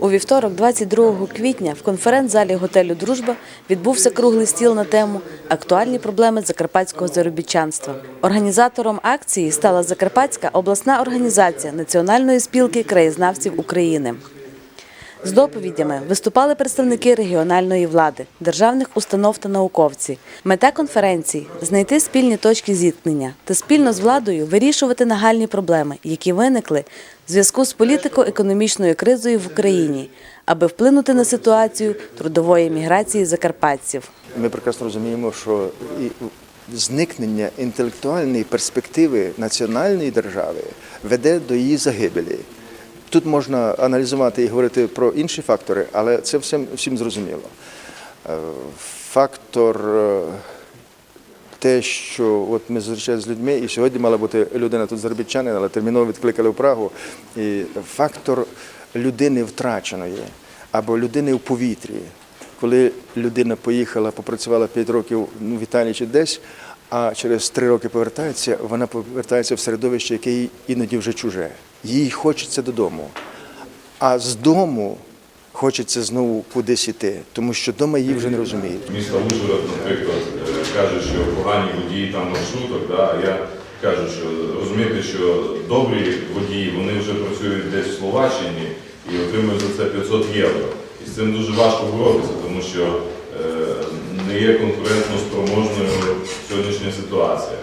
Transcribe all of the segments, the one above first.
У вівторок, 22 квітня, в конференц-залі готелю Дружба відбувся круглий стіл на тему Актуальні проблеми закарпатського заробітчанства. Організатором акції стала Закарпатська обласна організація Національної спілки краєзнавців України. З доповідями виступали представники регіональної влади, державних установ та науковці. Мета конференції знайти спільні точки зіткнення та спільно з владою вирішувати нагальні проблеми, які виникли в зв'язку з політико-економічною кризою в Україні, аби вплинути на ситуацію трудової міграції закарпатців. Ми прекрасно розуміємо, що зникнення інтелектуальної перспективи національної держави веде до її загибелі. Тут можна аналізувати і говорити про інші фактори, але це всім, всім зрозуміло. Е, Фактор е, те, що от ми зустрічалися з людьми, і сьогодні мала бути людина тут заробітчанин, але терміново відкликали в Прагу. І фактор людини втраченої або людини в повітрі. Коли людина поїхала, попрацювала 5 років ну, в Італії чи десь, а через 3 роки повертається, вона повертається в середовище, яке їй іноді вже чуже. Їй хочеться додому. А з дому хочеться знову кудись іти, тому що вдома її вже не розуміють. Місто Ужгород, наприклад, каже, що погані водії там маршруток, да, а я кажу, що розумієте, що добрі водії вони вже працюють десь в Словаччині і отримують за це 500 євро. І з цим дуже важко боротися, тому що е, не є конкурентно спроможною сьогоднішня ситуація.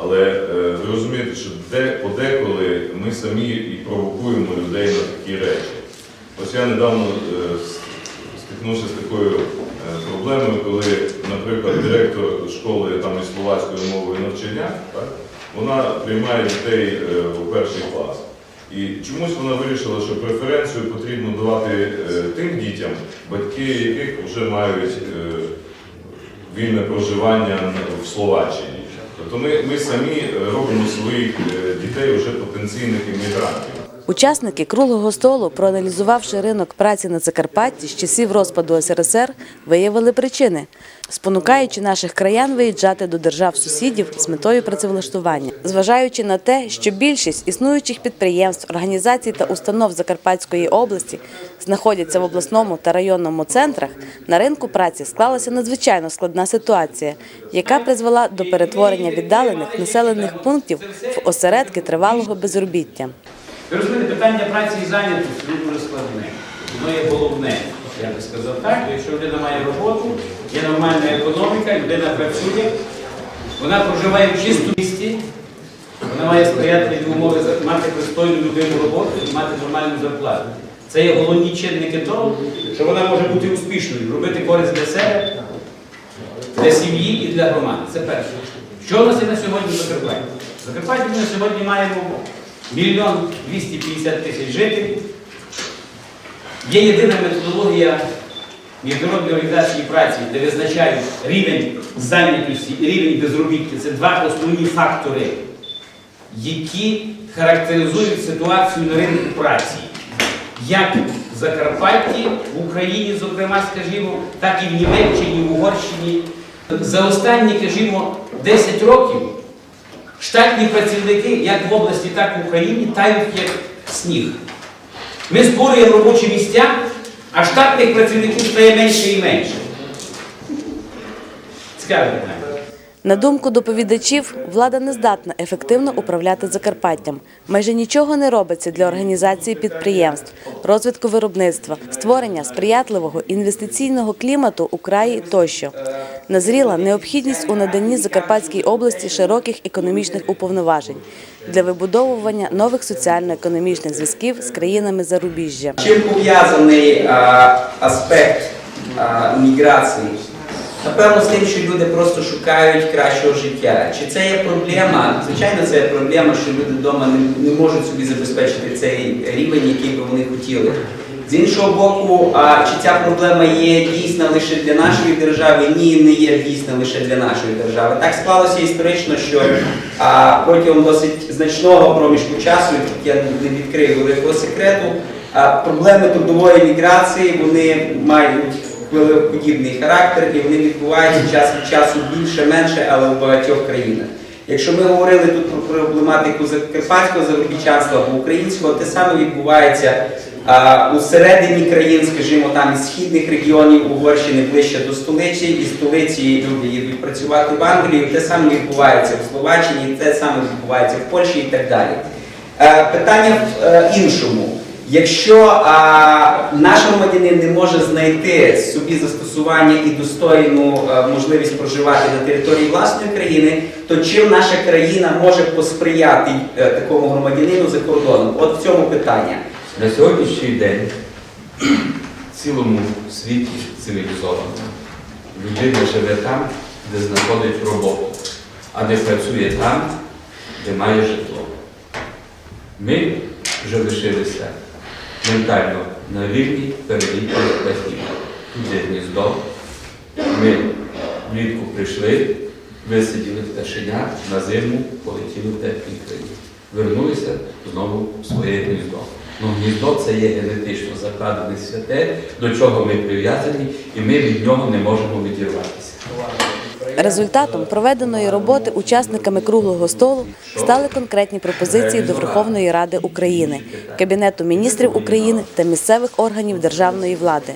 Але е, ви розумієте, що де, подеколи ми самі і провокуємо людей на такі речі. Ось я недавно е, стикнувся з такою е, проблемою, коли, наприклад, директор школи там із словацької мови і навчання, так, вона приймає дітей у перший клас. І чомусь вона вирішила, що преференцію потрібно давати тим дітям, батьки яких вже мають вільне проживання Словаччині. Тобто ми, ми самі е, робимо своїх е, дітей вже потенційних іммігрантів. Учасники круглого столу, проаналізувавши ринок праці на Закарпатті з часів розпаду СРСР, виявили причини, спонукаючи наших краян виїжджати до держав сусідів з метою працевлаштування, зважаючи на те, що більшість існуючих підприємств, організацій та установ Закарпатської області знаходяться в обласному та районному центрах. На ринку праці склалася надзвичайно складна ситуація, яка призвела до перетворення віддалених населених пунктів в осередки тривалого безробіття. Ви розумієте, питання праці і зайнятості дуже складне. Воно є головне, я би сказав так. Якщо людина має роботу, є нормальна економіка, людина працює, вона проживає в чистому місті, вона має сприятливі умови мати пристойну любиму роботу і мати нормальну зарплату. Це є головні чинники того, що вона може бути успішною, робити користь для себе, для сім'ї і для громади. Це перше. Що у нас є на сьогодні в Закарпатті? В Закарпатті ми на сьогодні маємо мільйон 250 тисяч жителів. Є єдина методологія Міжнародної організації праці, де визначають рівень зайнятості і рівень безробіття. Це два основні фактори, які характеризують ситуацію на ринку праці. Як в Закарпатті, в Україні, зокрема, скажімо, так і в Німеччині, в Угорщині. За останні, скажімо, 10 років штатні працівники, як в області, так і в Україні, тають як сніг. Ми створюємо робочі місця, а штатних працівників стає менше і менше. Питання. На думку доповідачів, влада не здатна ефективно управляти Закарпаттям. Майже нічого не робиться для організації підприємств, розвитку виробництва, створення сприятливого інвестиційного клімату у краї тощо. Назріла необхідність у наданні Закарпатській області широких економічних уповноважень для вибудовування нових соціально-економічних зв'язків з країнами зарубіжжя. Чим пов'язаний аспект міграції? Напевно, з тим, що люди просто шукають кращого життя. Чи це є проблема? Звичайно, це є проблема, що люди вдома не, не можуть собі забезпечити цей рівень, який би вони хотіли. З іншого боку, а, чи ця проблема є дійсна лише для нашої держави? Ні, не є дійсна лише для нашої держави. Так склалося історично, що а, протягом досить значного проміжку часу, я не відкрию великого секрету, а, проблеми трудової міграції вони мають подібний характер і вони відбуваються час від часу більше-менше, але в багатьох країнах. Якщо ми говорили тут про проблематику закарпатського заробітчанства або українського, те саме відбувається А, у середині країн, скажімо, там із східних регіонів Угорщини ближче до столиці, і столиці люди їдуть працювати в Англію. Те саме відбувається в Словаччині, те саме відбувається в Польщі і так далі. Е, питання в е, іншому. Якщо а, наш громадянин не може знайти собі застосування і достойну е, можливість проживати на території власної країни, то чим наша країна може посприяти е, такому громадянину за кордоном? От в цьому питання. На сьогоднішній день в цілому світі цивілізовано людина живе там, де знаходить роботу, а не працює там, де має житло. Ми вже лишилися ментально на рівні перелітних птахів. Тут є гніздо. Ми влітку прийшли, висиділи пташеня, на зиму полетіли в теплі країни. Вернулися знову в своє гніздо. Ну, гніздо це є генетично закладене святе, до чого ми прив'язані, і ми від нього не можемо відірватися. Результатом проведеної роботи учасниками круглого столу стали конкретні пропозиції до Верховної Ради України, Кабінету міністрів України та місцевих органів державної влади.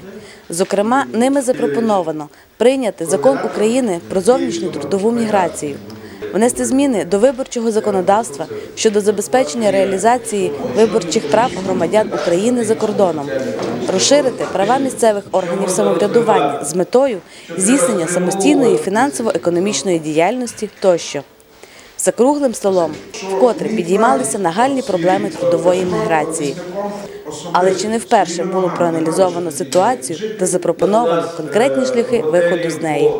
Зокрема, ними запропоновано прийняти закон України про зовнішню трудову міграцію, внести зміни до виборчого законодавства щодо забезпечення реалізації виборчих прав громадян України за кордоном, розширити права місцевих органів самоврядування з метою здійснення самостійної фінансово-економічної діяльності тощо. За круглим столом вкотре підіймалися нагальні проблеми трудової міграції. Але чи не вперше було проаналізовано ситуацію та запропоновано конкретні шляхи виходу з неї?